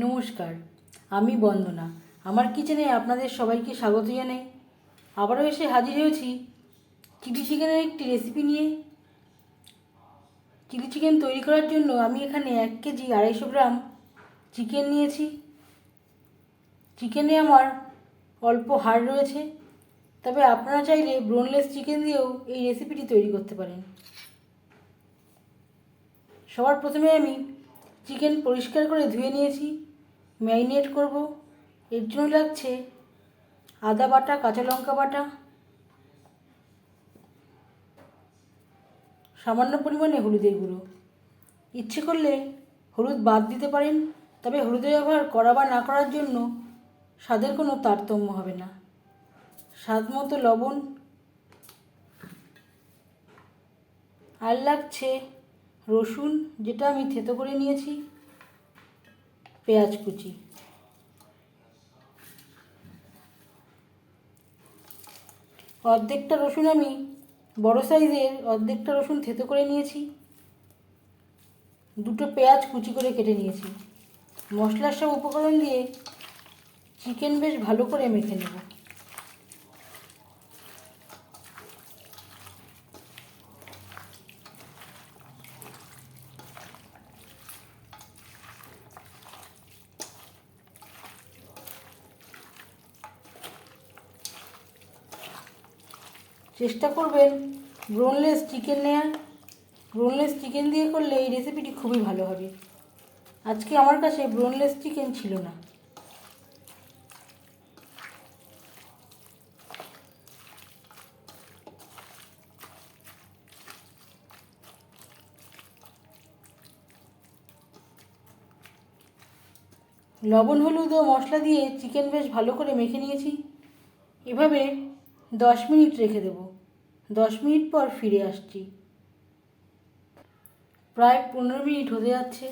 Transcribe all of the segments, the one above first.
নমস্কার, আমি বন্দনা। আমার কিচেনে আপনাদের সবাইকে স্বাগত জানাই। আবারও এসে হাজির হয়েছি চিলি চিকেনের একটি রেসিপি নিয়ে। চিলি চিকেন তৈরি করার জন্য আমি এখানে এক কেজি আড়াইশো গ্রাম চিকেন নিয়েছি। চিকেনে আমার অল্প হাড় রয়েছে, তবে আপনারা চাইলে ব্রোনলেস চিকেন দিয়েও এই রেসিপিটি তৈরি করতে পারেন। সবার প্রথমে আমি চিকেন পরিষ্কার করে ধুয়ে নিয়েছি, ম্যারিনেট করব। এর জন্য লাগছে আদা বাটা, কাঁচা লঙ্কা বাটা। সামান্য পরিমাণে হলুদের গুঁড়ো। ইচ্ছে করলে হলুদ বাদ দিতে পারেন, তবে হলুদের ব্যবহার করা বা না করার জন্য স্বাদের কোনো তারতম্য হবে না। স্বাদ মতো লবণ। আর লাগছে রসুন যেটা আমি থেতো করে নিয়েছি, পেঁয়াজ কুচি। অর্ধেকটা রসুন আমি বড় সাইজের অর্ধেকটা রসুন থেতো করে নিয়েছি, দুটো পেঁয়াজ কুচি করে কেটে নিয়েছি। মশলার সব উপকরণ দিয়ে চিকেন বেশ ভালো করে মেখে নেব। চেষ্টা করবেন ব্রোনলেস চিকেন নেওয়ার ব্রোনলেস চিকেন দিয়ে করলে এই রেসিপিটি খুবই ভালো হবে। আজকে আমার কাছে ব্রোনলেস চিকেন ছিল না। লবণ, হলুদ ও মশলা দিয়ে চিকেন বেশ ভালো করে মেখে নিয়েছি। এভাবে দশ মিনিট রেখে দেব। দশ মিনিট পর ফিরে আসছি। প্রায় পনেরো মিনিট হতে যাচ্ছে।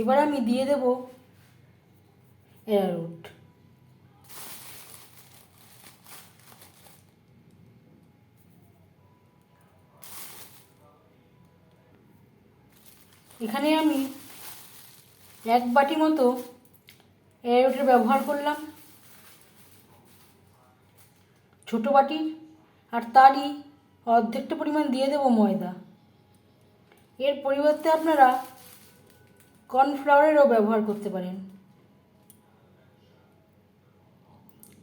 এবার আমি দিয়ে দেব অ্যারোট এখানে আমি এক বাটি মতো এয়ারোটের ব্যবহার করলাম। ছোটো বাটি আর তারই অর্ধেকটা পরিমাণ দিয়ে দেবো ময়দা। এর পরিবর্তে আপনারা কর্নফ্লাওয়ারেরও ব্যবহার করতে পারেন।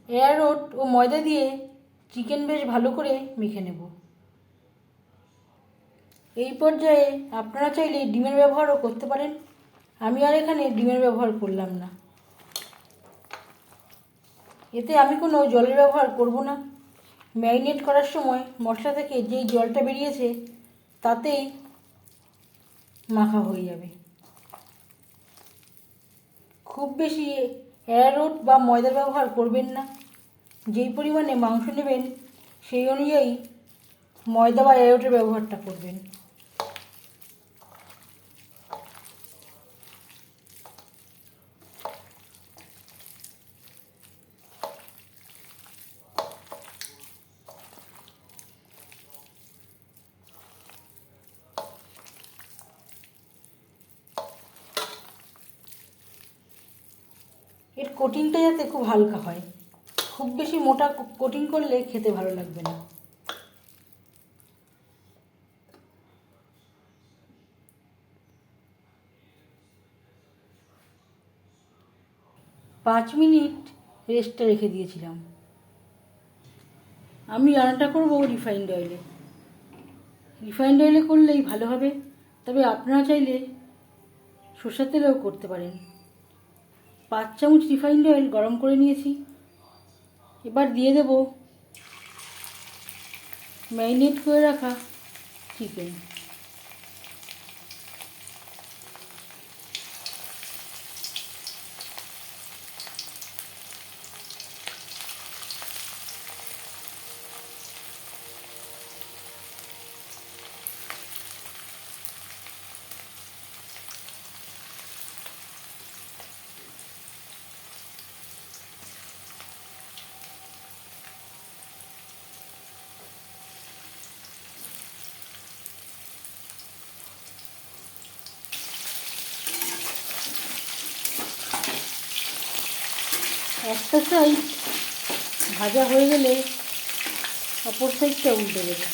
এয়ারোট ও ময়দা দিয়ে চিকেন বেশ ভালো করে মেখে নেব। এই পর্যায়ে আপনারা চাইলে ডিমের ব্যবহারও করতে পারেন। আমি আর এখানে ডিমের ব্যবহার করলাম না। এতে আমি কোনো জলের ব্যবহার করব না। ম্যারিনেট করার সময় মশলা থেকে যেই জলটা বেরিয়েছে, তাতেই মাখা হয়ে যাবে। খুব বেশি অ্যারোট বা ময়দার ব্যবহার করবেন না। যেই পরিমাণে মাংস নেবেন, সেই অনুযায়ী ময়দা বা অ্যারোটের ব্যবহারটা করবেন। এর কোটিংটা যাতে খুব হালকা হয়। খুব বেশি মোটা কোটিং করলে খেতে ভালো লাগবে না। পাঁচ মিনিট রেস্টটা রেখে দিয়েছিলাম। আমি রান্নাটা করব রিফাইন্ড অয়েলে রিফাইন্ড অয়েলে করলেই ভালো হবে, তবে আপনারা চাইলে সর্ষের তেলেও করতে পারেন। পাঁচ চামচ রিফাইন্ড অয়েল গরম করে নিয়েছি। এবার দিয়ে দেব ম্যারিনেট করে রাখা চিকেন। একটা সাইড ভাজা হয়ে গেলে অপর সাইডটা উল্টে দেবো।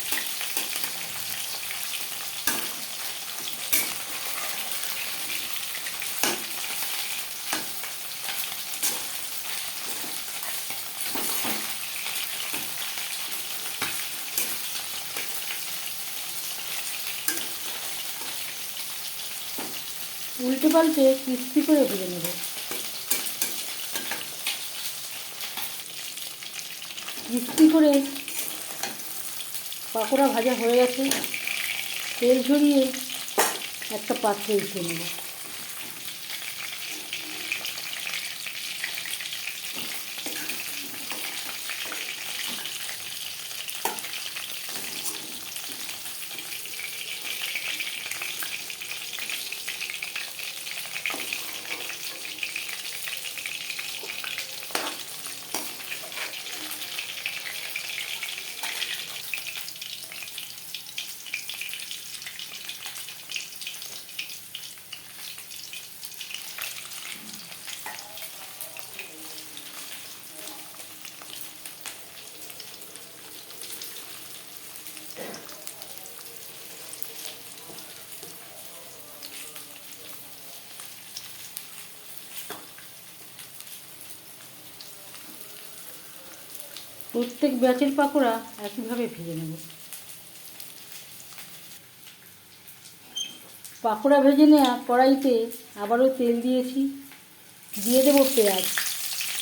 উল্টে পাল্টে ক্রিস্পি করে ভেজে নেব। ক্রিস্পি করে পাকোড়া ভাজা হয়ে গেছে তেল ঝরিয়ে একটা পাত্রে উঠিয়ে নেব। প্রত্যেক ব্যাচের পাকোড়া একইভাবে ভেজে নেব। পাকোড়া ভেজে নেওয়া কড়াইতে আবারও তেল দিয়েছি। দিয়ে দেবো পেঁয়াজ।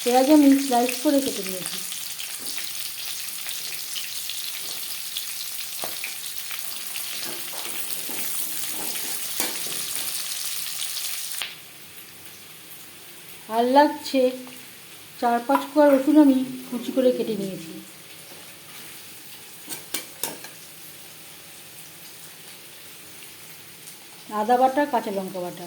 পেঁয়াজ আমি স্লাইস করে কেটে নিয়েছি। আর লাগছে চার পাঁচ কোয়া রসুন আমি কুচি করে কেটে নিয়েছি। আদা বাটা, কাঁচা লঙ্কা বাটা।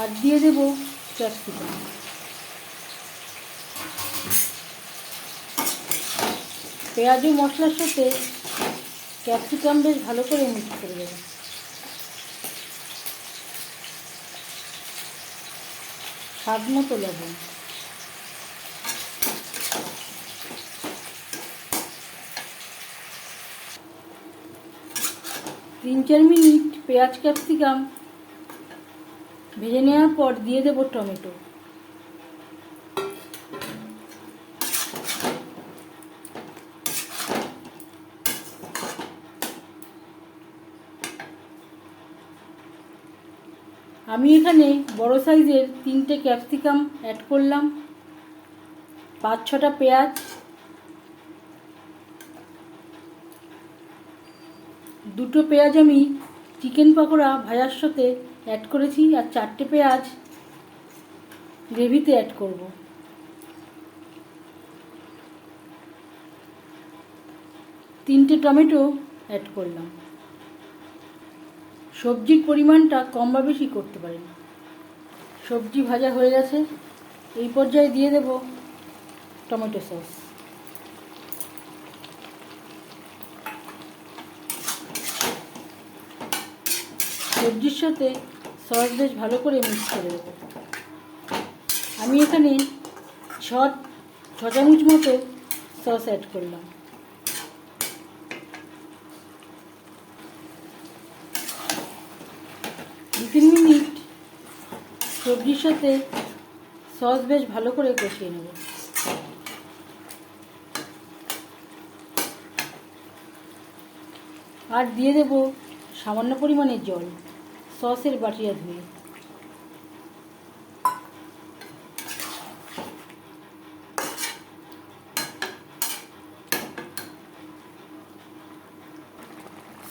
আর দিয়ে দেবো ক্যাপসিকাম পেঁয়াজু মশলার সাথে ক্যাপসিকাম বেশ ভালো করে মিক্স করে দেবো। স্বাদ মতো লবণ। তিন চার মিনিট পেঁয়াজ ক্যাপসিকাম ভেজে নেওয়ার পর দিয়ে দেবো টমেটো। আমি এখানে বড় সাইজের তিনটে ক্যাপসিকাম অ্যাড করলাম, পাঁচ ছটা পেঁয়াজ, দুটো পেঁয়াজ আমি চিকেন পকোড়া ভাজার সাথে অ্যাড করেছি আর চারটে পেঁয়াজ গ্রেভিতে অ্যাড করব। তিনটে টমেটো অ্যাড করলাম। সবজির পরিমাণটা কম বা বেশি করতে পারেন সবজি ভাজা হয়ে গেছে। এই পর্যায়ে দিয়ে দেব টমেটো সস। সবজির সাথে সস বেশ ভালো করে মিক্স করে দেবো আমি এখানে ছ ছ চামচ মতো সস অ্যাড করলাম। দু তিন মিনিট সবজির সাথে সস বেশ ভালো করে কষিয়ে নেব। আর দিয়ে দেব সামান্য পরিমাণে জল। সসের বাটিয়া ধুয়ে।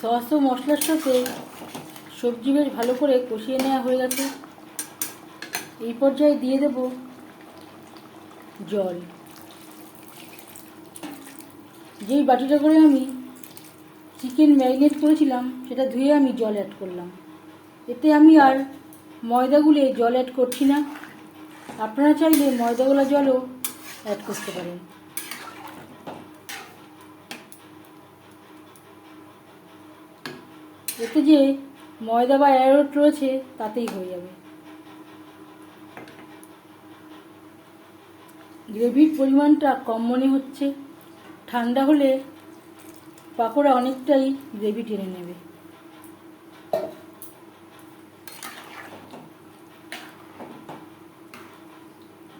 সস ও মশলার সাথে সবজি বেশ ভালো করে কষিয়ে নেওয়া হয়ে গেছে। এই পর্যায়ে দিয়ে দেব জল। যেই বাটিটা করে আমি চিকেন ম্যারিনেট করেছিলাম, সেটা ধুয়ে আমি জল অ্যাড করলাম। এতে আমি আর ময়দা গুলে জল অ্যাড করছি না। আপনারা চাইলে ময়দা গোলা জলও অ্যাড করতে পারেন। এতে যে ময়দা বা অ্যারোট রয়েছে, তাতেই হয়ে যাবে। গ্রেভির পরিমাণটা কম মনে হচ্ছে। ঠান্ডা হলে পাকোড়া অনেকটাই গ্রেভি টেনে নেবে।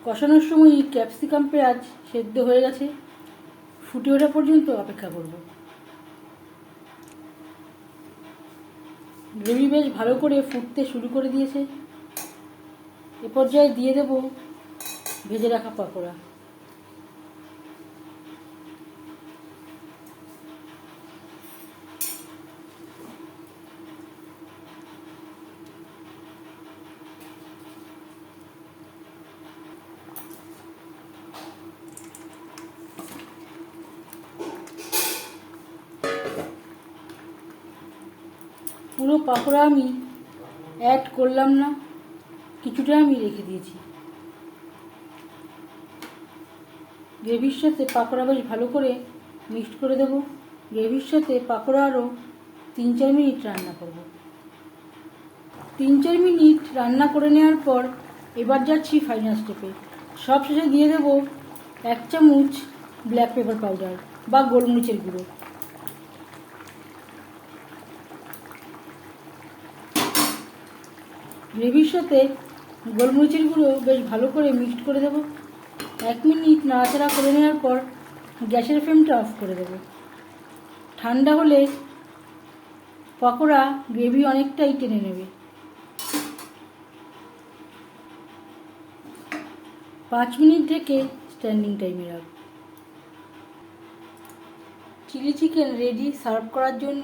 কষানোর সময় ক্যাপসিকাম পেঁয়াজ সেদ্ধ হয়ে গেছে। ফুটে ওঠা পর্যন্ত অপেক্ষা করব। গ্রেভি বেশ ভালো করে ফুটতে শুরু করে দিয়েছে। এ পর্যায়ে দিয়ে দেব ভেজে রাখা পাকোড়া। পুরো পাকোড়া আমি অ্যাড করলাম না, কিছুটা আমি রেখে দিয়েছি। গ্রেভির সাথে পাকোড়া বেশ ভালো করে মিক্সড করে দেবো। গ্রেভির সাথে পাকোড়া আরও তিন চার মিনিট রান্না করব। তিন চার মিনিট রান্না করে নেওয়ার পর এবার যাচ্ছি ফাইনাল স্টেপে সব শেষে দিয়ে দেবো এক চামচ ব্ল্যাক পেপার পাউডার বা গোলমরিচের গুঁড়ো। গ্রেভির সাথে গোলমরিচের গুঁড়ো বেশ ভালো করে মিক্সড করে দেবো। এক মিনিট নাড়াচাড়া করে নেওয়ার পর গ্যাসের ফ্লেমটা অফ করে দেবো। ঠান্ডা হলে পকোড়া গ্রেভি অনেকটাই টেনে নেবে। পাঁচ মিনিট ঢেকে স্ট্যান্ডিং টাইমে রাখ। চিলি চিকেন রেডি সার্ভ করার জন্য